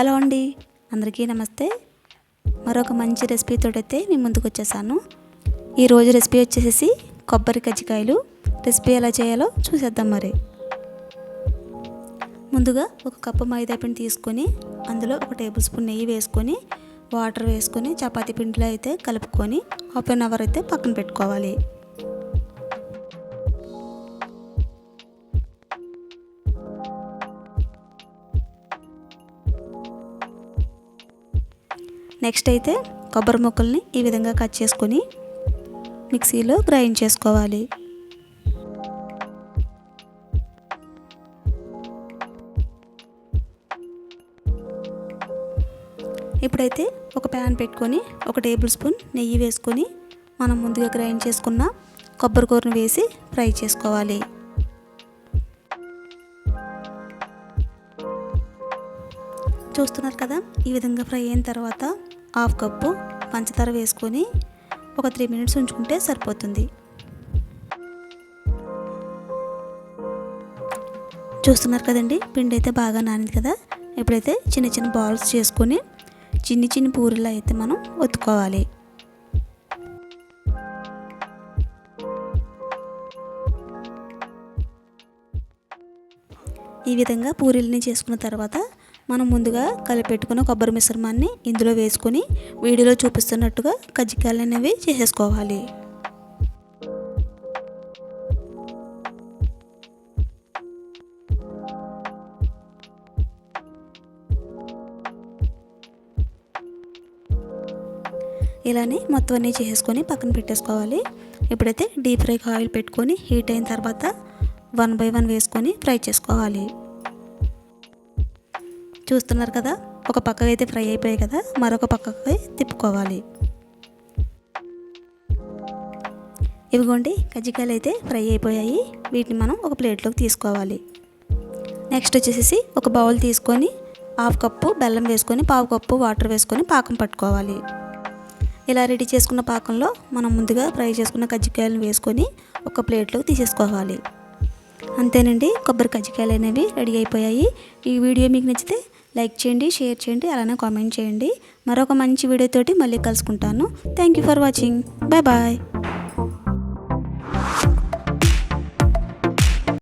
Hello అండి. అందరికీ నమస్తే. మరొక మంచి రెసిపీతో అయితే మీ ముందుకు వచ్చేసాను. ఈరోజు రెసిపీ వచ్చేసి కొబ్బరి కజ్జికాయలు. రెసిపీ ఎలా చేయాలో చూసేద్దాం మరి. ముందుగా ఒక కప్పు మైదా పిండి తీసుకొని అందులో ఒక టేబుల్ స్పూన్ నెయ్యి వేసుకొని వాటర్ వేసుకొని చపాతీ పిండిలో అయితే కలుపుకొని హాఫ్ అన్ అవర్ అయితే పక్కన పెట్టుకోవాలి. నెక్స్ట్ అయితే కొబ్బరి ముక్కల్ని ఈ విధంగా కట్ చేసుకొని మిక్సీలో గ్రైండ్ చేసుకోవాలి. ఇప్పుడైతే ఒక ప్యాన్ పెట్టుకొని ఒక టేబుల్ స్పూన్ నెయ్యి వేసుకొని మనం ముందుగా గ్రైండ్ చేసుకున్న కొబ్బరి కూరను వేసి ఫ్రై చేసుకోవాలి. చూస్తున్నారు కదా? ఈ విధంగా ఫ్రై అయిన తర్వాత హాఫ్ కప్పు పంచదార వేసుకొని ఒక త్రీ మినిట్స్ ఉంచుకుంటే సరిపోతుంది. చూస్తున్నారు కదండి? పిండి అయితే బాగా నానింది కదా? ఇప్పుడైతే చిన్న చిన్న బాల్స్ చేసుకొని చిన్ని చిన్ని పూరీలు అయితే మనం ఒత్తుకోవాలి. ఈ విధంగా పూరీలని చేసుకున్న తర్వాత మనం ముందుగా కలిపెట్టుకున్న కొబ్బరి మిశ్రమాన్ని ఇందులో వేసుకొని వీడియోలో చూపిస్తున్నట్టుగా కజ్జికాయలు అనేవి చేసేసుకోవాలి. ఇలానే మొత్తం అన్నీ చేసుకొని పక్కన పెట్టేసుకోవాలి. ఇప్పుడైతే డీప్ ఫ్రైకి ఆయిల్ పెట్టుకొని హీట్ అయిన తర్వాత వన్ బై వన్ వేసుకొని ఫ్రై చేసుకోవాలి. చూస్తున్నారు కదా ఒక పక్కకు అయితే ఫ్రై అయిపోయాయి కదా మరొక పక్కకి తిప్పుకోవాలి. ఇవిగోండి కజ్జికాయలు అయితే ఫ్రై అయిపోయాయి వీటిని మనం ఒక ప్లేట్లోకి తీసుకోవాలి. నెక్స్ట్ వచ్చేసి ఒక బౌల్ తీసుకొని హాఫ్ కప్పు బెల్లం వేసుకొని పావు కప్పు వాటర్ వేసుకొని పాకం పట్టుకోవాలి. ఇలా రెడీ చేసుకున్న పాకంలో మనం ముందుగా ఫ్రై చేసుకున్న కజ్జికాయలను వేసుకొని ఒక ప్లేట్లోకి తీసేసుకోవాలి. అంతేనండి కొబ్బరి కజ్జికాయలు అనేవి రెడీ అయిపోయాయి. ఈ వీడియో మీకు నచ్చితే లైక్ చేయండి షేర్ చేయండి అలానే కామెంట్ చేయండి. మరొక మంచి వీడియోతోటి మళ్ళీ కలుసుకుంటాను. Thank you for watching bye bye